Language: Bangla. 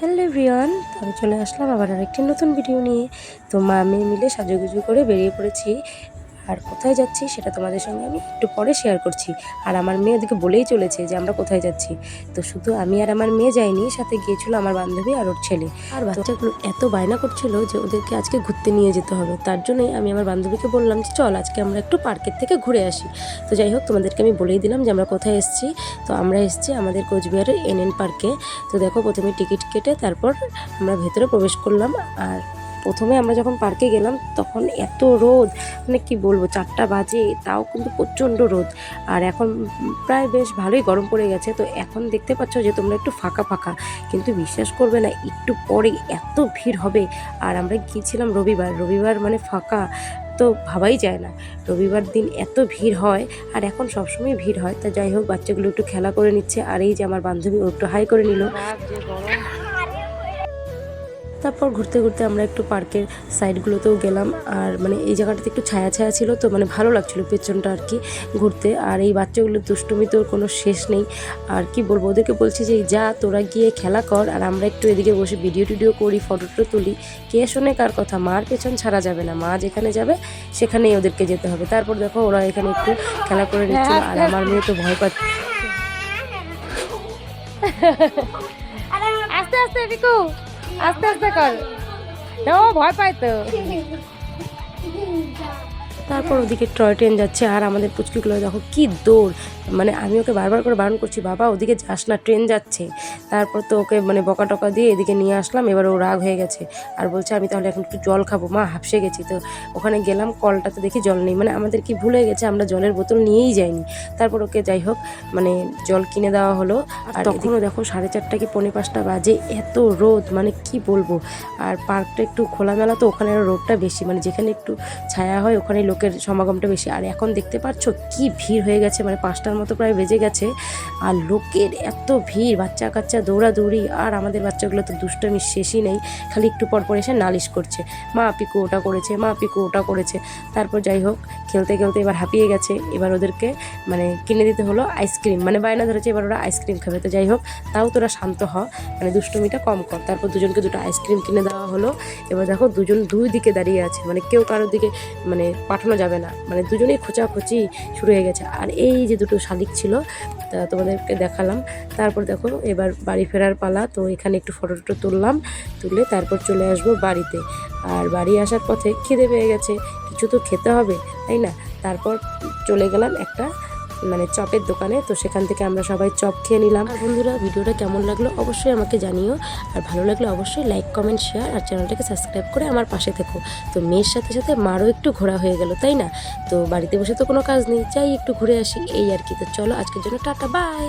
হ্যালো তো আমি চলে আসলাম আবার আরেকটি নতুন ভিডিও নিয়ে। তো মা মেয়ে মিলে সাজুগুজু করে বেরিয়ে পড়েছি। আর কোথায় যাচ্ছি সেটা তোমাদের সঙ্গে আমি একটু পরে শেয়ার করছি। আর আমার মেয়ে ওদিকে বলেই চলেছে যে আমরা কোথায় যাচ্ছি। তো শুধু আমি আর আমার মেয়ে যাইনি, সাথে গিয়েছিল আমার বান্ধবী আর ওর ছেলে। আর বাচ্চাগুলো এত বায়না করছিল যে ওদেরকে আজকে ঘুরতে নিয়ে যেতে হবে। তার জন্যই আমি আমার বান্ধবীকে বললাম যে, চল, আজকে আমরা একটু পার্কের থেকে ঘুরে আসি। তো যাই হোক, তোমাদেরকে আমি বলেই দিলাম যে, আমরা কোথায় এসেছি? তো আমরা এসেছি আমাদের কোচবিহারের এন এন পার্কে। তো দেখো, প্রথমে টিকিট কেটে তারপর আমরা ভেতরে প্রবেশ করলাম। আর প্রথমে আমরা যখন পার্কে গেলাম, তখন এত রোদ মানে কি বলব, চারটা বাজে, তাও কিন্তু প্রচণ্ড রোদ। আর এখন প্রায় বেশ ভালোই গরম পড়ে গেছে, তো এখন দেখতে পাচ্ছ যে তোমরা একটু ফাঁকা ফাঁকা। কিন্তু বিশ্বাস করবে না, একটু পরে এত ভিড় হবে। আর আমরা গিয়েছিলাম রবিবার রবিবার মানে ফাঁকা, তো ভাবাই যায় না। রবিবার দিন এত ভিড় হয়, আর এখন সবসময় ভিড় হয়। তা যাই হোক, বাচ্চাগুলো একটু খেলা করে নিচ্ছে, আর এই যে আমার বান্ধবী, ও একটু হাই করে নিল। তারপর ঘুরতে ঘুরতে আমরা একটু পার্কের সাইডগুলোতেও গেলাম। আর মানে এই জায়গাটাতে একটু ছায়া ছায়া ছিল, তো মানে ভালো লাগছিল পেছনটা আর কি ঘুরতে। আর এই বাচ্চাগুলোর দুষ্টুমি তোর কোনো শেষ নেই। আর কি বলব, ওদেরকে বলছি যে, যা, তোরা গিয়ে খেলা কর, আর আমরা একটু এদিকে বসে ভিডিও টিডিও করি ফটো টটো তুলি। কে শোনে কার কথা, মার পেছন ছাড়া যাবে না। মা যেখানে যাবে, সেখানেই ওদেরকে যেতে হবে। তারপর দেখো, ওরা এখানে একটু খেলা করে নিচ্ছিল, আর আমার মেয়ে তো ভয় পাচ্ছে। আস্তে আস্তে আস্তে আস্তে কর না ও ভয় পায় তো তারপর ওদিকে টয় ট্রেন যাচ্ছে আর আমাদের পুচকিগুলো দেখো কি দৌড়। মানে আমি ওকে বারবার করে বারণ করছি বাবা ওদিকে যাস না ট্রেন যাচ্ছে। তারপর তো ওকে মানে বকা টকা দিয়ে এদিকে নিয়ে আসলাম এবার ও রাগ হয়ে গেছে আর বলছে আমি তাহলে এখন একটু জল খাব মা হাফসে গেছি। তো ওখানে গেলাম কলটাতে দেখি জল নেই। মানে আমাদের কি ভুলে গেছে আমরা জলের বোতল নিয়েই যাইনি। তারপর ওকে যাই হোক মানে জল কিনে দেওয়া হলো। আর তখনও দেখো সাড়ে চারটা কি পৌনে পাঁচটা বাজে এত রোদ মানে কি বলব? আর পার্কটা একটু খোলামেলা তো ওখানে রোদটা বেশি মানে যেখানে একটু ছায়া হয় ওখানে লোকের সমাগমটা বেশি। আর এখন দেখতে পাচ্ছ কি ভিড় হয়ে গেছে মানে পাঁচটার মতো প্রায় বেজে গেছে। আর লোকের এত ভিড় বাচ্চা কাচ্চা দৌড়াদৌড়ি, আর আমাদের বাচ্চাগুলো তো দুষ্টমি শেষই নেই, খালি একটু পর পর এসে নালিশ করছে। মা, পিকু ওটা করেছে, মা, পিকু ওটা করেছে। তারপর যাই হোক, খেলতে খেলতে এবার হাঁপিয়ে গেছে। এবার ওদেরকে মানে কিনে দিতে হলো আইসক্রিম মানে বায়না ধরেছে এবার ওরা আইসক্রিম খাবে। তো যাই হোক, তাও তোরা শান্ত হ মানে দুষ্টমিটা কম কর। তারপর দুজনকে দুটো আইসক্রিম কিনে দেওয়া হলো। এবার দেখো দুজন দুই দিকে দাঁড়িয়ে আছে মানে কেউ কারোর দিকে মানে পাঠানো যাবে না। মানে দুজনেই খোঁচাখুচি শুরু হয়ে গেছে। আর এই যে দুটো শালিক ছিল, তা তোমাদেরকে দেখালাম। তারপর দেখো, এবার বাড়ি ফেরার পালা। তো এখানে একটু ফটো টটো তুললাম, তুলে তারপর চলে আসব বাড়িতে। আর বাড়ি আসার পথে খিদে পেয়ে গেছে। কিছু তো খেতে হবে, তাই না? তারপর চলে গেলাম একটা মানে চপের দোকানে, তো সেখান থেকে আমরা সবাই চপ খেয়ে নিলাম। আর বন্ধুরা, ভিডিওটা কেমন লাগল অবশ্যই আমাকে জানিও। আর ভালো লাগলে অবশ্যই লাইক কমেন্ট শেয়ার আর চ্যানেলটাকে সাবস্ক্রাইব করে আমার পাশে থেকো। তো মেয়ের সাথে সাথে মারও একটু ঘোরা হয়ে গেল, তাই না? তো বাড়িতে বসে তো কোনো কাজ নেই, যাই একটু ঘুরে আসি, এই আর কি। তো চলো আজকের জন্য টাটা বাই